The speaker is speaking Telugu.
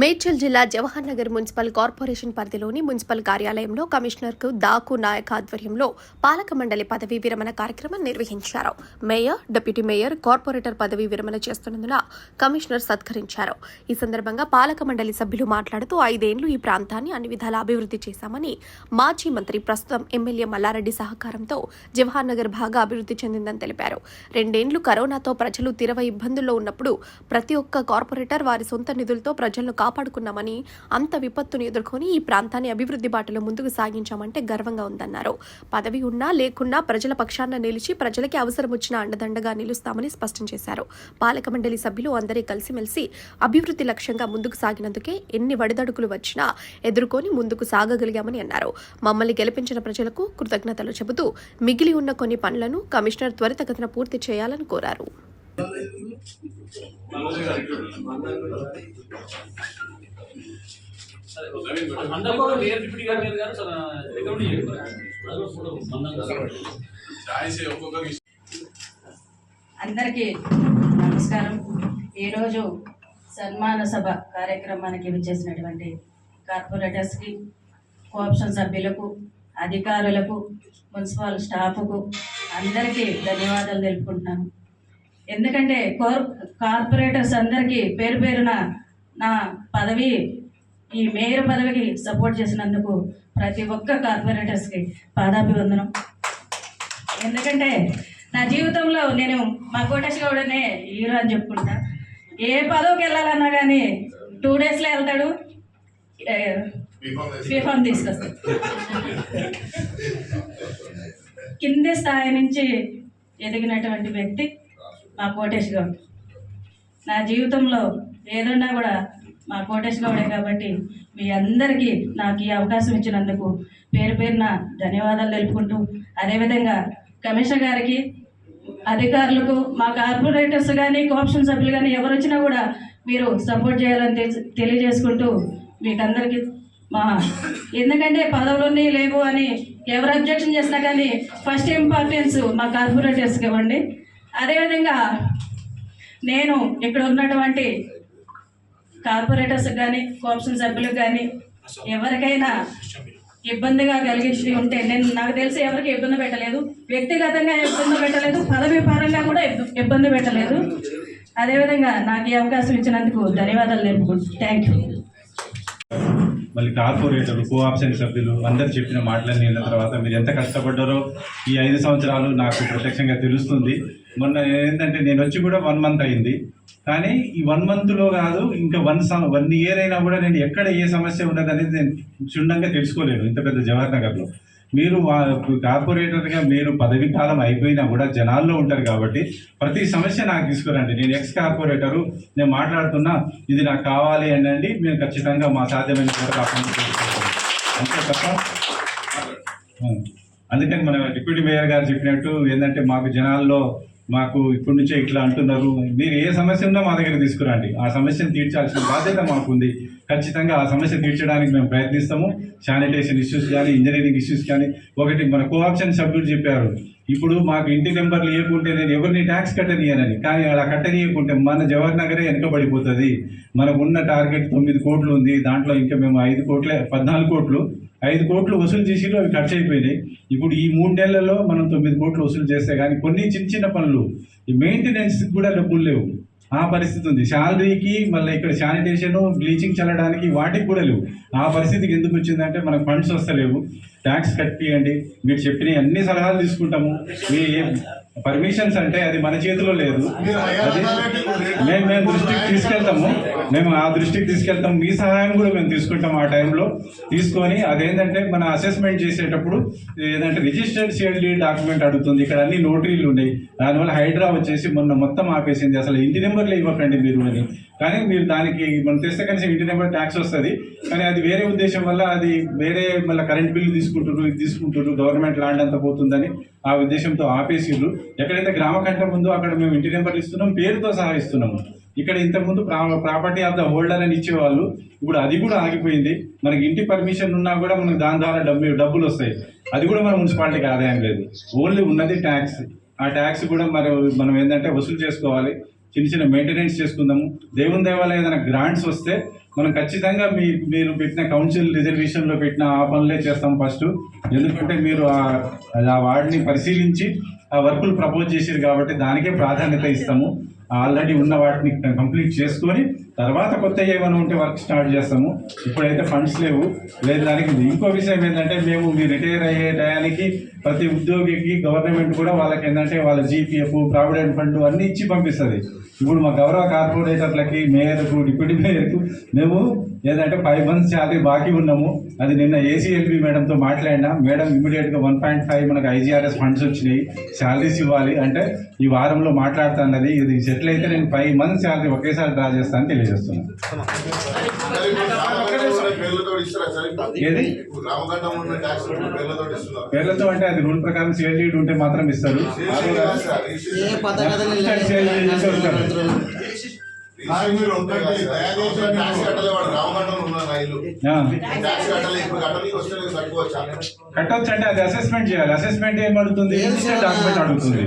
మేడ్చల్ జిల్లా జవహర్ నగర్ మున్సిపల్ కార్పొరేషన్ పరిధిలోని మున్సిపల్ కార్యాలయంలో కమిషనర్కు దాకు నాయక్ ఆధ్వర్యంలో పాలక మండలి పదవీ విరమణ కార్యక్రమం నిర్వహించారు. మేయర్ డిప్యూటీ మేయర్ కార్పొరేటర్ పదవీ విరమణ చేస్తున్నందున కమిషనర్ సత్కరించారు. ఈ సందర్భంగా పాలక మండలి సభ్యులు మాట్లాడుతూ ఐదేళ్ళు ఈ ప్రాంతాన్ని అన్ని విధాల అభివృద్ధి చేశామని మాజీ మంత్రి ప్రస్తుతం ఎమ్మెల్యే మల్లారెడ్డి సహకారంతో జవహర్ నగర్ బాగా అభివృద్ధి చెందిందని తెలిపారు. రెండేండ్లు కరోనాతో ప్రజలు తీరవ ఇబ్బందుల్లో ఉన్నప్పుడు ప్రతి ఒక్క కార్పొరేటర్ వారి సొంత నిధులతో ప్రజలను కాపాడుకున్నామని అంత విపత్తును ఎదుర్కొని ఈ ప్రాంతాన్ని అభివృద్ధి బాటలో ముందుకు సాగించామంటే గర్వంగా ఉందన్నారు. పదవి ఉన్నా లేకున్నా ప్రజల పక్షాన నిలిచి ప్రజలకి అవసరం వచ్చిన అండదండగా నిలుస్తామని స్పష్టం చేశారు. పాలక మండలి సభ్యులు అందరి కలిసిమెలిసి అభివృద్ధి లక్ష్యంగా ముందుకు సాగినందుకే ఎన్ని వడిదడుకులు వచ్చినా ఎదుర్కొని ముందుకు సాగగలిగామని అన్నారు. మమ్మల్ని గెలిపించిన ప్రజలకు కృతజ్ఞతలు చెబుతూ మిగిలి ఉన్న కొన్ని పనులను కమిషనర్ త్వరితగతిన పూర్తి చేయాలని కోరారు. అందరూ మేయర్ డిప్యూటీ గారు రికమెండ్ చేయండి అందరికీ నమస్కారం. ఈరోజు సన్మాన సభ కార్యక్రమానికి విచ్చేసినటువంటి కార్పొరేటర్స్కి కోఆప్షన్ సభ్యులకు అధికారులకు మున్సిపల్ స్టాఫ్కు అందరికీ ధన్యవాదాలు తెలుపుకుంటున్నాను. ఎందుకంటే కోర్ కార్పొరేటర్స్ అందరికీ పేరు పేరున నా పదవి ఈ మేయర్ పదవికి సపోర్ట్ చేసినందుకు ప్రతి ఒక్క కార్పొరేటర్స్కి పాదాభివందనం. ఎందుకంటే నా జీవితంలో నేను మా కోటేష్ గౌడనే హీరో అని చెప్పుకుంటా. ఏ పదవికి వెళ్ళాలన్నా కానీ టూ డేస్లో వెళ్తాడు ఫీఫామ్ తీసుకొస్తాడు. కింది స్థాయి నుంచి ఎదిగినటువంటి వ్యక్తి మా కోటేష్ గౌడ్. నా జీవితంలో ఏదున్నా కూడా మా కోటేష్ గౌడే కాబట్టి మీ అందరికీ నాకు ఈ అవకాశం ఇచ్చినందుకు పేరు పేరున ధన్యవాదాలు తెలుపుకుంటూ అదేవిధంగా కమిషనర్ గారికి అధికారులకు మా కార్పొరేటర్స్ కానీ కోఆప్షన్ సభ్యులు కానీ ఎవరు వచ్చినా కూడా మీరు సపోర్ట్ చేయాలని తెలి- తెలియజేసుకుంటూ మీకు అందరికీ మా ఎందుకంటే పదవులన్నీ లేవు అని ఎవరు అబ్జెక్షన్ చేసినా కానీ ఫస్ట్ ఇంపార్టెన్స్ మా కార్పొరేటర్స్కి ఇవ్వండి. అదేవిధంగా నేను ఇక్కడ ఉన్నటువంటి కార్పొరేటర్స్ కానీ కోఆప్షన్ సభ్యులకు కానీ ఎవరికైనా ఇబ్బందిగా కలిగించి ఉంటే నేను నాకు తెలిసి ఎవరికి ఇబ్బంది పెట్టలేదు. వ్యక్తిగతంగా ఇబ్బంది పెట్టలేదు. పదవి పరంగా కూడా ఇబ్బంది పెట్టలేదు. అదేవిధంగా నాకు ఈ అవకాశం ఇచ్చినందుకు ధన్యవాదాలు తెలుపుకుంటున్నాను థ్యాంక్ యూ మళ్ళీ కార్పొరేటర్ కోఆప్షన్ సభ్యులు అందరు చెప్పిన మాటలన్నీ విన్న తర్వాత మీరు ఎంత కష్టపడ్డారో ఈ ఐదు సంవత్సరాలు నాకు ప్రత్యక్షంగా తెలుస్తుంది. మొన్న ఏంటంటే నేను వచ్చి కూడా వన్ మంత్ అయింది. కానీ ఈ వన్ మంత్లో కాదు ఇంకా వన్ వన్ ఇయర్ అయినా కూడా నేను ఎక్కడ ఏ సమస్య ఉన్నది అనేది నేను క్షుణ్ణంగా తెలుసుకోలేను ఇంత పెద్ద జవహర్ నగర్లో. మీరు కార్పొరేటర్గా మీరు పదవి కాలం అయిపోయినా కూడా జనాల్లో ఉంటారు కాబట్టి ప్రతి సమస్య నాకు తీసుకురండి. నేను ఎక్స్ కార్పొరేటరు నేను మాట్లాడుతున్నా ఇది నాకు కావాలి అనండి. మేము ఖచ్చితంగా మా సాధ్యమైన అంతే తప్ప అందుకని మన డిప్యూటీ మేయర్ గారు చెప్పినట్టు ఏంటంటే మాకు జనాల్లో మాకు ఇప్పటి నుంచే ఇట్లా అంటున్నారు. మీరు ఏ సమస్య ఉన్నా మా దగ్గర తీసుకురండి. ఆ సమస్యను తీర్చాల్సిన బాధ్యత మాకుంది. ఖచ్చితంగా ఆ సమస్య తీర్చడానికి మేము ప్రయత్నిస్తాము. శానిటేషన్ ఇష్యూస్ కానీ ఇంజనీరింగ్ ఇష్యూస్ కానీ ఒకటి మన కోఆప్షన్ సభ్యులు చెప్పారు. ఇప్పుడు మాకు ఇంటి నెంబర్లు ఇవ్వకుంటే నేను ఎవరిని ట్యాక్స్ కట్టనియనని. కానీ అలా కట్టనీయకుంటే మన జవహర్ నగరే వెనుకబడిపోతుంది. మనకు ఉన్న టార్గెట్ తొమ్మిది కోట్లు ఉంది. దాంట్లో ఇంకా మేము ఐదు కోట్లే పద్నాలుగు కోట్లు. ఐదు కోట్లు వసూలు చేసిలో అవి ఖర్చు అయిపోయినాయి. ఇప్పుడు ఈ మూడు నెలల్లో మనం తొమ్మిది కోట్లు వసూలు చేస్తే కానీ కొన్ని చిన్న చిన్న పనులు ఈ మెయింటెనెన్స్కి కూడా డబ్బులు లేవు. ఆ పరిస్థితి ఉంది. శాలరీకి మళ్ళీ ఇక్కడ శానిటేషన్ బ్లీచింగ్ చల్లడానికి వాటికి కూడా లేవు. ఆ పరిస్థితికి ఎందుకు వచ్చిందంటే మనకు ఫండ్స్ వస్తలేవు. ట్యాక్స్ కట్టియండి మీరు చెప్పిన అన్ని సలహాలు తీసుకుంటాము. మీ పర్మిషన్స్ అంటే అది మన చేతిలో లేదు. మేము మేము దృష్టికి తీసుకెళ్తాము. మేము ఆ దృష్టికి తీసుకెళ్తాం మీ సహాయం కూడా మేము తీసుకుంటాం ఆ టైంలో. తీసుకొని అదేంటంటే మన అసెస్మెంట్ చేసేటప్పుడు ఏదంటే రిజిస్టర్డ్ షేర్లీ డాక్యుమెంట్ అడుగుతుంది. ఇక్కడ అన్ని నోటరీలు ఉన్నాయి దానివల్ల హైడ్రా వచ్చేసి మొన్న మొత్తం ఆపేసింది. అసలు ఇంటి నెంబర్లు ఇవ్వకండి మీరు అని. కానీ మీరు దానికి మనం తెస్తే కనీసం ఇంటి నెంబర్ ట్యాక్స్ వస్తుంది. కానీ అది వేరే ఉద్దేశం వల్ల అది వేరే మళ్ళీ కరెంట్ బిల్లు తీసుకుంటారు ఇది తీసుకుంటారు గవర్నమెంట్ ల్యాండ్ అంతా పోతుందని ఆ ఉద్దేశంతో ఆపేసిర్రు. ఎక్కడైతే గ్రామ కంటే ముందు అక్కడ మేము ఇంటి నెంబర్లు ఇస్తున్నాం పేరుతో సహా ఇస్తున్నాము. ఇక్కడ ఇంతకుముందు ప్రా ప్రాపర్టీ ఆఫ్ ద హోల్డర్ అని ఇచ్చేవాళ్ళు ఇప్పుడు అది కూడా ఆగిపోయింది. మనకి ఇంటి పర్మిషన్ ఉన్నా కూడా మనకు దాని ద్వారా డబ్బు డబ్బులు వస్తాయి. అది కూడా మన మున్సిపాలిటీకి ఆదాయం లేదు. ఓన్లీ ఉన్నది ట్యాక్స్. ఆ ట్యాక్స్ కూడా మరి మనం ఏంటంటే వసూలు చేసుకోవాలి. చిన్న చిన్న మెయింటెనెన్స్ చేసుకుందాము. దేవుని దేవాలయం ఏదైనా గ్రాంట్స్ వస్తే మనం ఖచ్చితంగా మీ మీరు పెట్టిన కౌన్సిల్ రిజర్వేషన్లో పెట్టిన ఆ పనులే చేస్తాం ఫస్ట్ ఎందుకంటే మీరు ఆ- వార్డుని పరిశీలించి ఆ వర్కులు ప్రపోజ్ చేశారు కాబట్టి దానికే ప్రాధాన్యత ఇస్తాము. ఆల్రెడీ ఉన్న వాటిని కంప్లీట్ చేసుకొని తర్వాత కొత్త ఏమైనా ఉంటే వర్క్ స్టార్ట్ చేస్తాము. ఇప్పుడైతే ఫండ్స్ లేవు. లేదు దానికి ఇంకో విషయం ఏంటంటే మేము మీ రిటైర్ అయ్యే టయానికి ప్రతి ఉద్యోగికి గవర్నమెంట్ కూడా వాళ్ళకి ఏంటంటే వాళ్ళ జీపీఎఫ్ ప్రావిడెంట్ ఫండ్ అన్ని ఇచ్చి పంపిస్తుంది. ఇప్పుడు మా గౌరవ కార్పొరేటర్లకి మేయర్కు డిప్యూటీ మేయర్కు మేము ఏదంటే ఫైవ్ మంత్స్ శాలరీ బాకీ ఉన్నాము. అది నిన్న ఏసీఎల్బి మేడంతో మాట్లాడినా. మేడం ఇమీడియట్గా వన్ పాయింట్ ఫైవ్ మనకు ఐజీఆర్ఎస్ ఫండ్స్ వచ్చినాయి. శాలరీస్ ఇవ్వాలి. అంటే ఈ వారంలో మాట్లాడుతున్నది ఇది సెటిల్ అయితే నేను ఫైవ్ మంత్స్ శాలరీ ఒకేసారి డ్రా చేస్తానని తెలియజేస్తున్నాను ఏది? పేర్లతో అంటే అది రూల్ ప్రకారం సేల్ డీడ్ ఉంటే మాత్రం ఇస్తారు. కట్టొచ్చు అంటే అది అసెస్మెంట్ చేయాలి. అసెస్మెంట్ ఏం అడుగుతుంది? డాక్యుమెంట్ అడుగుతుంది.